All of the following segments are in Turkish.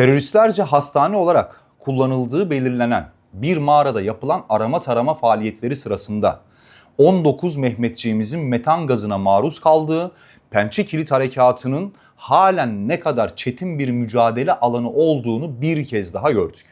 Teröristlerce hastane olarak kullanıldığı belirlenen bir mağarada yapılan arama tarama faaliyetleri sırasında 19 Mehmetçiğimizin metan gazına maruz kaldığı Pençe Kilit Harekatı'nın halen ne kadar çetin bir mücadele alanı olduğunu bir kez daha gördük.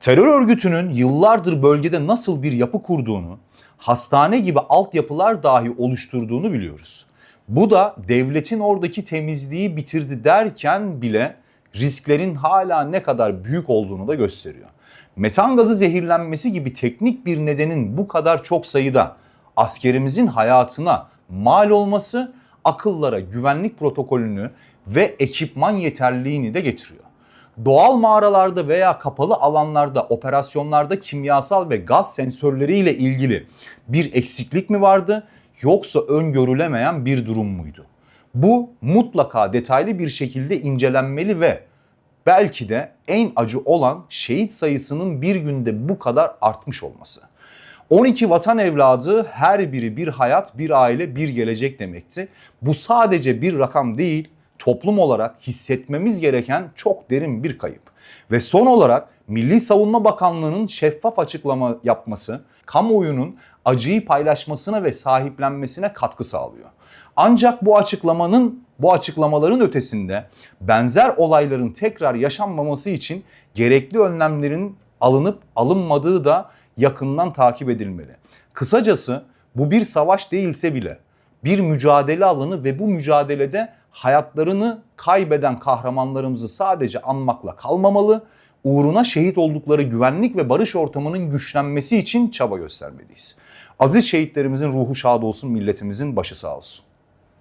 Terör örgütünün yıllardır bölgede nasıl bir yapı kurduğunu, hastane gibi altyapılar dahi oluşturduğunu biliyoruz. Bu da devletin oradaki temizliği bitirdi derken bile risklerin hala ne kadar büyük olduğunu da gösteriyor. Metan gazı zehirlenmesi gibi teknik bir nedenin bu kadar çok sayıda askerimizin hayatına mal olması akıllara güvenlik protokolünü ve ekipman yeterliğini de getiriyor. Doğal mağaralarda veya kapalı alanlarda operasyonlarda kimyasal ve gaz sensörleriyle ilgili bir eksiklik mi vardı yoksa öngörülemeyen bir durum muydu? Bu mutlaka detaylı bir şekilde incelenmeli ve belki de en acı olan şehit sayısının bir günde bu kadar artmış olması. 12 vatan evladı her biri bir hayat, bir aile, bir gelecek demekti. Bu sadece bir rakam değil, toplum olarak hissetmemiz gereken çok derin bir kayıp. Ve son olarak Milli Savunma Bakanlığı'nın şeffaf açıklama yapması, kamuoyunun acıyı paylaşmasına ve sahiplenmesine katkı sağlıyor. Ancak bu açıklamanın bu açıklamaların ötesinde benzer olayların tekrar yaşanmaması için gerekli önlemlerin alınıp alınmadığı da yakından takip edilmeli. Kısacası bu bir savaş değilse bile bir mücadele alanı ve bu mücadelede hayatlarını kaybeden kahramanlarımızı sadece anmakla kalmamalı, uğruna şehit oldukları güvenlik ve barış ortamının güçlenmesi için çaba göstermeliyiz. Aziz şehitlerimizin ruhu şad olsun, milletimizin başı sağ olsun.